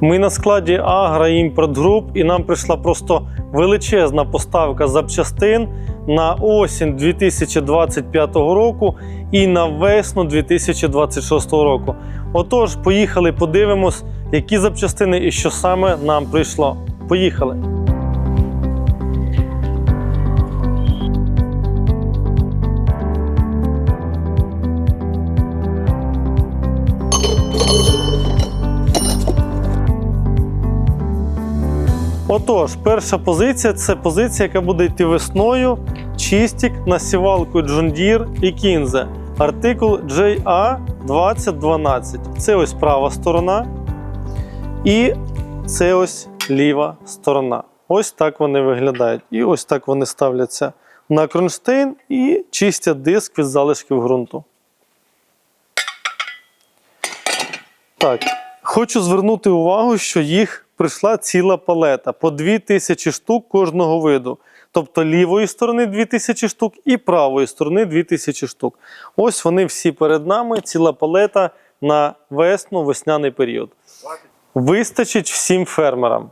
Ми на складі Агра Імпорт Груп і нам прийшла просто величезна поставка запчастин на осінь 2025 року і на весну 2026 року. Отож, поїхали, подивимось, які запчастини і що саме нам прийшло. Поїхали! Отож, перша позиція це позиція, яка буде йти весною. Чистік на сівалку John Deere і Kinze. Артикул JA2012. Це ось права сторона. І це ось ліва сторона. Ось так вони виглядають. І ось так вони ставляться на кронштейн і чистять диск від залишків ґрунту. Так, хочу звернути увагу, що їх прийшла ціла палета по 2000 штук кожного виду. Тобто лівої сторони 2000 штук і правої сторони 2000 штук. Ось вони всі перед нами, ціла палета на весну, весняний період. Вистачить всім фермерам.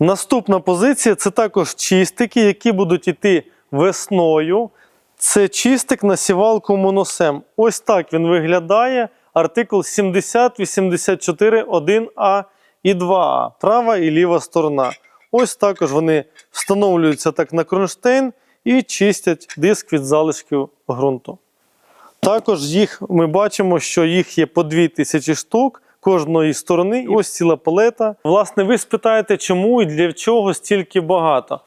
Наступна позиція це також чистики, які будуть йти весною. Це чистик на сівалку моносем. Ось так він виглядає. Артикул 70, 84, 1А і 2А. Права і ліва сторона. Ось також вони встановлюються так на кронштейн і чистять диск від залишків ґрунту. Також їх ми бачимо, що їх є по 2000 штук кожної сторони. Ось ціла палета. Власне, ви спитаєте, чому і для чого стільки багато.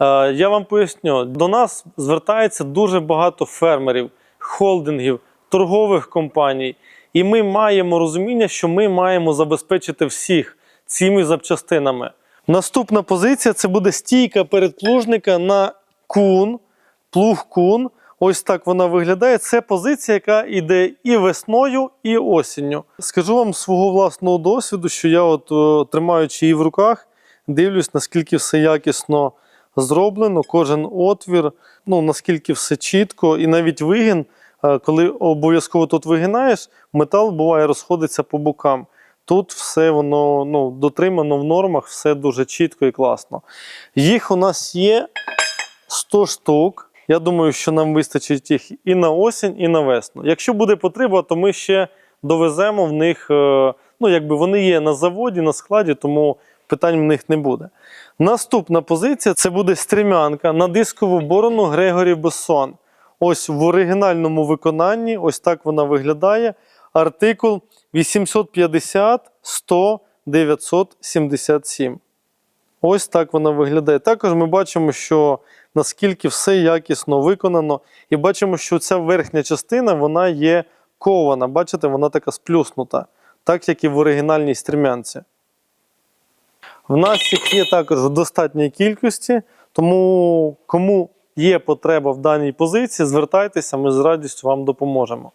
Е, Я вам поясню, до нас звертається дуже багато фермерів, холдингів, торгових компаній. І ми маємо розуміння, що ми маємо забезпечити всіх цими запчастинами. Наступна позиція це буде стійка передплужника на кун, плуг кун. Ось так вона виглядає. Це позиція, яка йде і весною, і осінню. Скажу вам свого власного досвіду, що я, от е, тримаючи її в руках, дивлюсь, наскільки все якісно зроблено, кожен отвір, ну наскільки все чітко, і навіть вигін, коли обов'язково тут вигинаєш, метал буває розходиться по бокам. Тут все воно ну, дотримано в нормах, все дуже чітко і класно. Їх у нас є 100 штук. Я думаю, що нам вистачить їх і на осінь, і на весну. Якщо буде потреба, то ми ще довеземо в них. е, Ну, якби вони є на заводі, на складі, тому питань в них не буде. Наступна позиція це буде стрімянка на дискову борону Грегорі Бессон. Ось в оригінальному виконанні, ось так вона виглядає. Артикул 850 100 977. Ось так вона виглядає. Також ми бачимо, що наскільки все якісно виконано, і бачимо, що ця верхня частина вона є кована. Бачите, вона така сплюснута, так як і в оригінальній стрімянці. В нас їх є також в достатній кількості, тому кому є потреба в даній позиції, звертайтеся, ми з радістю вам допоможемо.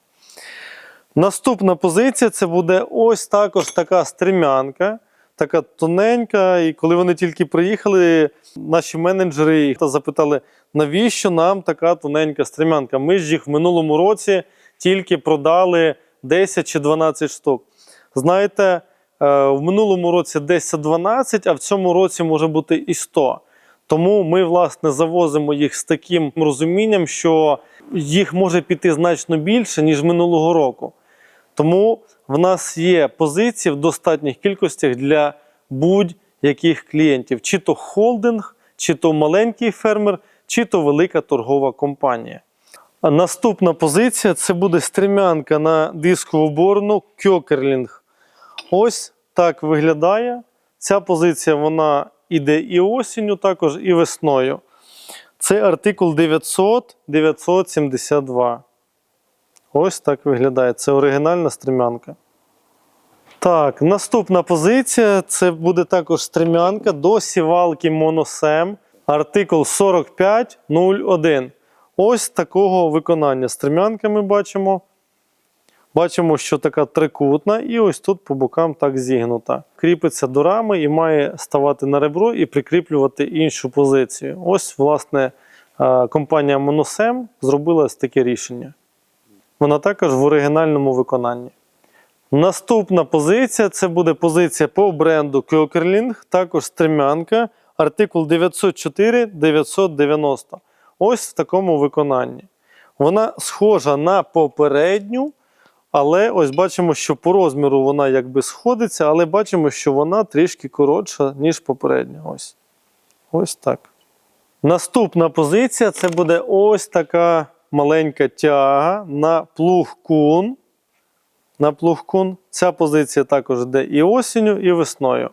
Наступна позиція це буде ось також така стрімянка, така тоненька. І коли вони тільки приїхали, наші менеджери їх запитали, навіщо нам така тоненька стрімянка? Ми ж їх в минулому році тільки продали 10 чи 12 штук. Знаєте, е, в минулому році 10-12, а в цьому році може бути і 100. Тому ми, власне, завозимо їх з таким розумінням, що їх може піти значно більше, ніж минулого року. Тому в нас є позиції в достатніх кількостях для будь-яких клієнтів, чи то холдинг, чи то маленький фермер, чи то велика торгова компанія. Наступна позиція це буде стрімянка на дискову борону Кьокерлінг. Ось так виглядає. Ця позиція вона іде і осінню, також, і весною. Це артикул 900 972. Ось так виглядає. Це оригінальна стрімянка. Так, наступна позиція це буде також стрімянка до сівалки Моносем. Артикул 4501. Ось такого виконання. Стрімянка ми бачимо. Бачимо, що така трикутна, і ось тут по бокам так зігнута. Кріпиться до рами і має ставати на ребро і прикріплювати іншу позицію. Ось, власне, е, компанія Monosem зробила ось таке рішення. Вона також в оригінальному виконанні. Наступна позиція це буде позиція по бренду Кьокерлінг, також стремянка, артикул 904-990. Ось в такому виконанні. Вона схожа на попередню, але ось бачимо, що по розміру вона якби сходиться, але бачимо, що вона трішки коротша, ніж попередня. Ось, ось так. Наступна позиція це буде ось така маленька тяга на плуг кун. На плуг кун. Ця позиція також йде і осінню, і весною.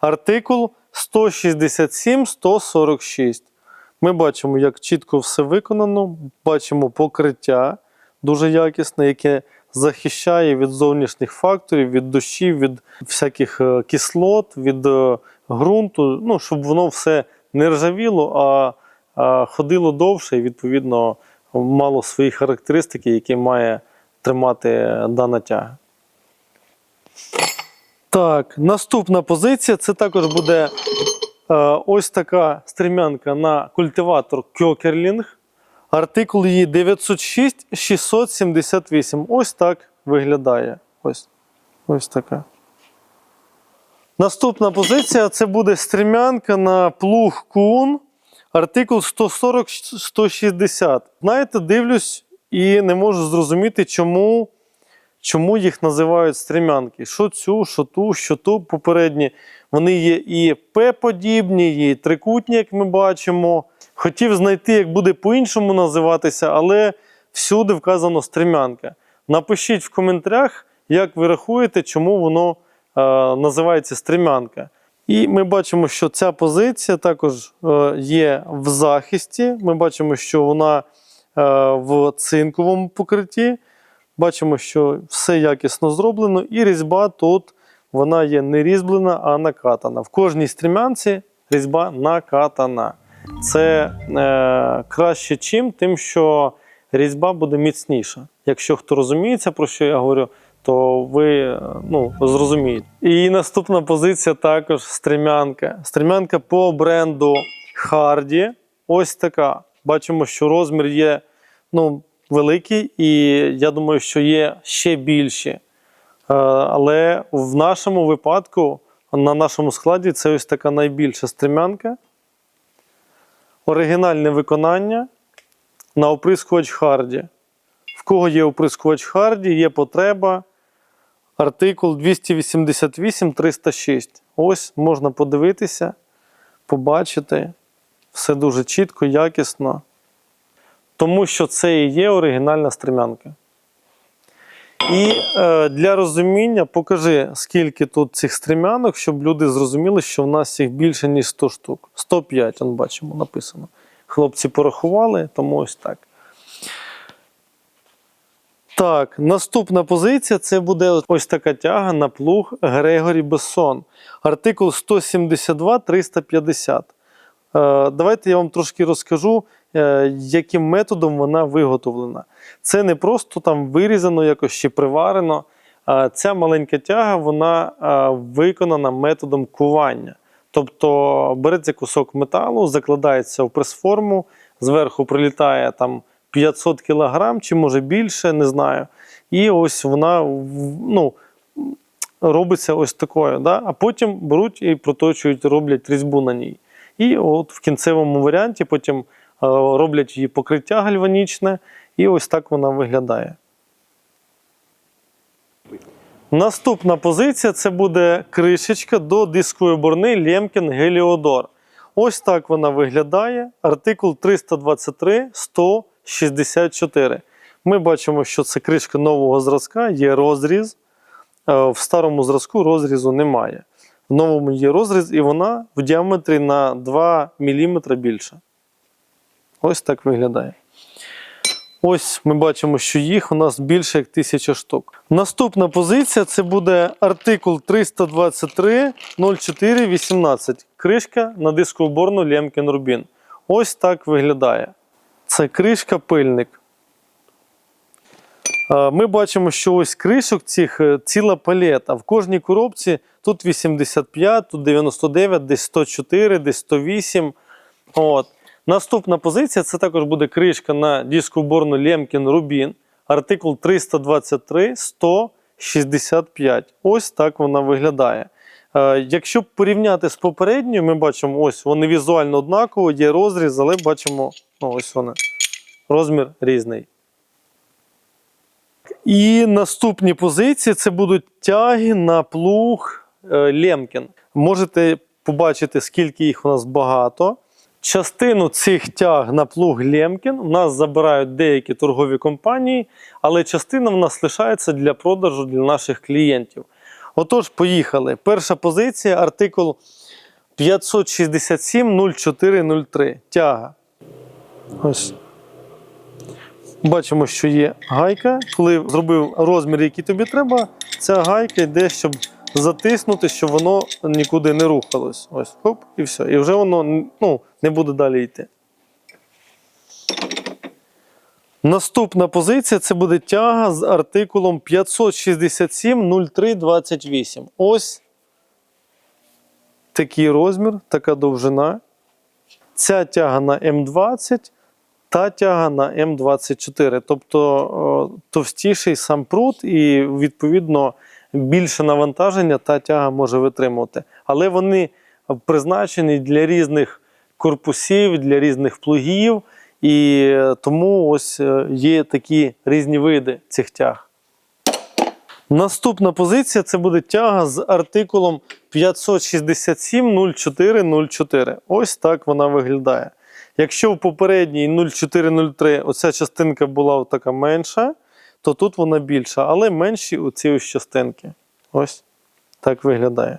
Артикул 167-146. Ми бачимо, як чітко все виконано. Бачимо покриття дуже якісне, яке захищає від зовнішніх факторів, від дощів, від всяких е, кислот, від е, ґрунту, ну, щоб воно все не ржавіло, а, ходило довше і, відповідно, мало свої характеристики, які має тримати дана тяга. Так, наступна позиція це також буде е, ось така стрімянка на культиватор Кьокерлінг. Артикул її 906-678. Ось так виглядає. Ось, ось така. Наступна позиція це буде стрімянка на плуг кун. Артикул 140-160. Знаєте, дивлюсь і не можу зрозуміти, чому, чому їх називають стрімянки. Що цю, що ту, що ту попередні. Вони є і П-подібні, і трикутні, як ми бачимо. Хотів знайти, як буде по-іншому називатися, але всюди вказано стрімянка. Напишіть в коментарях, як ви рахуєте, чому воно е, називається стрімянка. І ми бачимо, що ця позиція також е, є в захисті. Ми бачимо, що вона е, в цинковому покритті. Бачимо, що все якісно зроблено, і різьба тут вона є не різьблена, а накатана. В кожній стрімянці різьба накатана. Це е, краще чим, тим, що різьба буде міцніша. Якщо хто розуміється, про що я говорю, то ви е, ну, зрозумієте. І наступна позиція також стрімянка. Стрімянка по бренду Hardy. Ось така. Бачимо, що розмір є ну, великий, і я думаю, що є ще більші. Е, Але в нашому випадку, на нашому складі, це ось така найбільша стрімянка. Оригінальне виконання на оприскувач Харді. В кого є оприскувач Харді, є потреба. Артикул 288-306. Ось можна подивитися, побачити. Все дуже чітко, якісно. Тому що це і є оригінальна стрімянка. І е, для розуміння покажи, скільки тут цих стрімянок, щоб люди зрозуміли, що в нас їх більше, ніж 100 штук. 105, он бачимо, написано. Хлопці порахували, тому ось так. Так, наступна позиція це буде ось така тяга на плуг Грегорі Бессон. Артикул 172-350. Е, давайте я вам трошки розкажу, е, яким методом вона виготовлена. Це не просто там вирізано якось чи приварено. Ця маленька тяга вона е, виконана методом кування. Тобто береться кусок металу, закладається в прес-форму, зверху прилітає там 500 кг чи може більше, не знаю. І ось вона ну, робиться ось такою. Да? А потім беруть і проточують, роблять різьбу на ній. І от в кінцевому варіанті потім е, роблять її покриття гальванічне, і ось так вона виглядає. Наступна позиція це буде кришечка до дискової борни Лємкін Геліодор. Ось так вона виглядає. Артикул 323-164. Ми бачимо, що це кришка нового зразка, є розріз. Е, В старому зразку розрізу немає. В новому є розріз, і вона в діаметрі на 2 мм більша. Ось так виглядає. Ось ми бачимо, що їх у нас більше як 1000 штук. Наступна позиція це буде артикул 323 04 18. Кришка на дискову борну Лємкін Рубін. Ось так виглядає. Це кришка пильник. Е, Ми бачимо, що ось кришок цих е, ціла палета. В кожній коробці тут 85, тут 99, десь 104, десь 108. От. Наступна позиція це також буде кришка на диску борну Лємкін Рубін. Артикул 323 65. Ось так вона виглядає. Е, Якщо порівняти з попередньою, ми бачимо, ось вони візуально однаково, є розріз, але бачимо, ну, ось вони. Розмір різний. І наступні позиції це будуть тяги на плуг е, Лемкін. Можете побачити, скільки їх у нас багато. Частину цих тяг на плуг Лемкін у нас забирають деякі торгові компанії, але частина в нас лишається для продажу для наших клієнтів. Отож, поїхали. Перша позиція артикул 567 0403. Тяга. Ось. Бачимо, що є гайка. Коли зробив розмір, який тобі треба, ця гайка йде, щоб затиснути, щоб воно нікуди не рухалось. Ось, хоп, і все. І вже воно ну, не буде далі йти. Наступна позиція це буде тяга з артикулом 567 0328. Ось такий розмір, така довжина. Ця тяга на М20 та тяга на М24. Тобто товстіший сам прут, і відповідно більше навантаження та тяга може витримувати. Але вони призначені для різних корпусів, для різних плугів, і е, тому ось е, є такі різні види цих тяг. Наступна позиція це буде тяга з артикулом 567 0404. Ось так вона виглядає. Якщо в попередній 0403 оця частинка була така менша, то тут вона більша, але менші оці ось частинки. Ось так виглядає.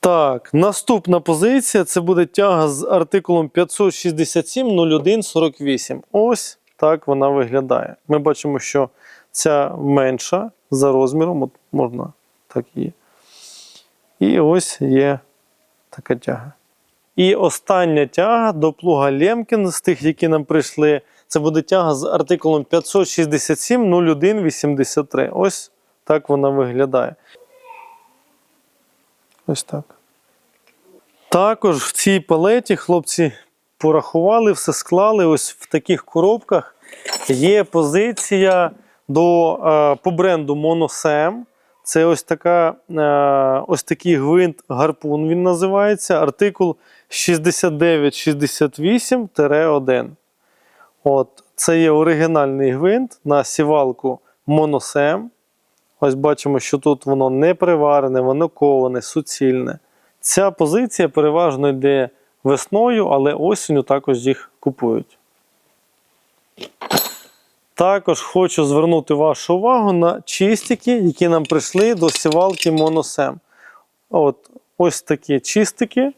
Так, наступна позиція це буде тяга з артикулом 567 01 48. Ось так вона виглядає. Ми бачимо, що ця менша за розміром, от можна так її. І ось є така тяга. І остання тяга до плуга Лемкін з тих, які нам прийшли, це буде тяга з артикулом 567 01 83. Ось так вона виглядає. Ось так. Також в цій палеті хлопці порахували, все склали. Ось в таких коробках є позиція до, е, по бренду Monosem. Це ось така, е, ось такий гвинт гарпун він називається. Артикул 6968-1. От, Це є оригінальний гвинт на сівалку Monosem. Ось бачимо, що тут воно не приварене, воно коване, суцільне. Ця позиція переважно йде весною, але осінню також їх купують. Також хочу звернути вашу увагу на чистики, які нам прийшли до сівалки Monosem. От, ось такі чистики.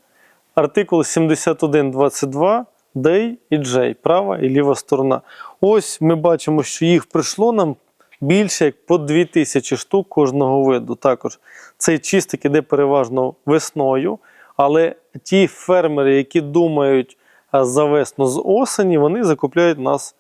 Артикул 7122, Day і J, права і ліва сторона. Ось ми бачимо, що їх прийшло нам більше як по 2000 штук кожного виду. Також цей чистик іде переважно весною, але ті фермери, які думають за весну з осені, вони закупляють нас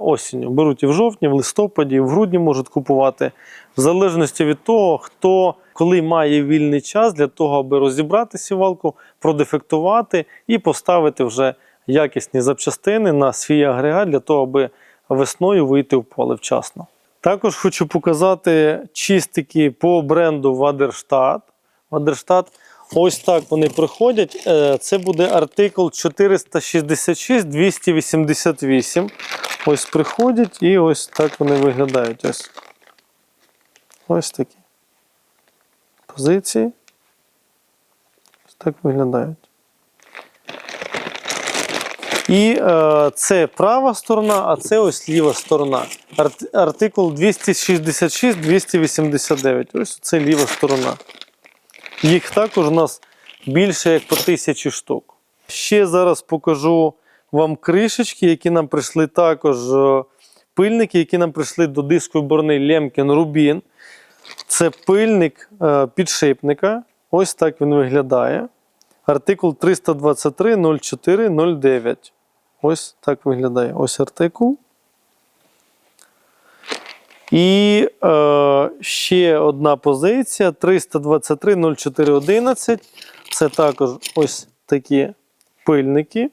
осінню. Беруть і в жовтні, в листопаді, і в грудні можуть купувати, в залежності від того, хто коли має вільний час для того, аби розібрати сівалку, продефектувати і поставити вже якісні запчастини на свій агрегат для того, аби весною вийти в поле вчасно. Також хочу показати чистики по бренду Вадерштат. Вадерштат. Ось так вони приходять. Е, Це буде артикул 466-288. Ось приходять і ось так вони виглядають. Ось, ось такі позиції. Ось так виглядають. І е, це права сторона, а це ось ліва сторона. Артикул 266-289. Ось це ліва сторона. Їх також у нас більше як по тисячі штук. Ще зараз покажу вам кришечки, які нам прийшли також е, пильники, які нам прийшли до диску борни Лемкін Рубін. Це пильник е, підшипника. Ось так він виглядає. Артикул 323 04 09. Ось так виглядає. Ось артикул. І е, ще одна позиція 323 04 11. Це також ось такі пильники.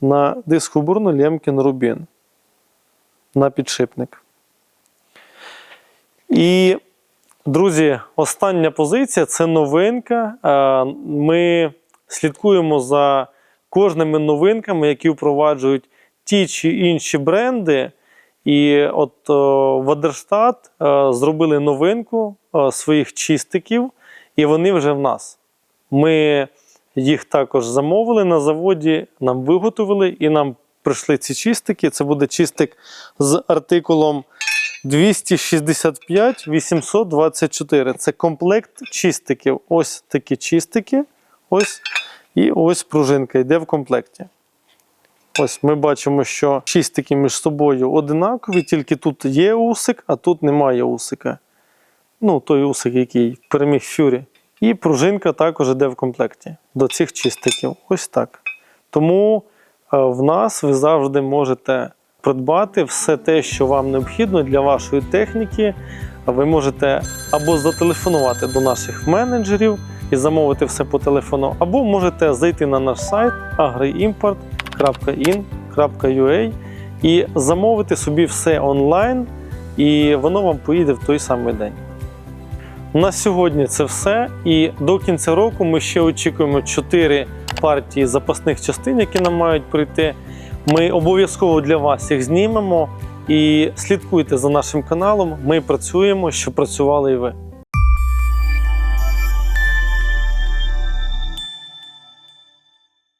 На диск-уборну Лємкін Рубін на підшипник. І, друзі, остання позиція це новинка. Е, Ми слідкуємо за кожними новинками, які впроваджують ті чи інші бренди. І от о, Вадерштат е, зробили новинку е, своїх чистиків, і вони вже в нас. Ми їх також замовили на заводі, нам виготовили і нам прийшли ці чистики. Це буде чистик з артикулом 265 824. Це комплект чистиків. Ось такі чистики. Ось. І ось пружинка йде в комплекті. Ось ми бачимо, що чистики між собою одинакові, тільки тут є усик, а тут немає усика. Ну, той усик, який переміг фюрі. І пружинка також йде в комплекті до цих чистиків. Ось так. Тому е, в нас ви завжди можете придбати все те, що вам необхідно для вашої техніки. Ви можете або зателефонувати до наших менеджерів і замовити все по телефону, або можете зайти на наш сайт agriimport.in.ua і замовити собі все онлайн, і воно вам поїде в той самий день. На сьогодні це все. І до кінця року ми ще очікуємо 4 партії запасних частин, які нам мають прийти. Ми обов'язково для вас їх знімемо і слідкуйте за нашим каналом. Ми працюємо, щоб працювали і ви.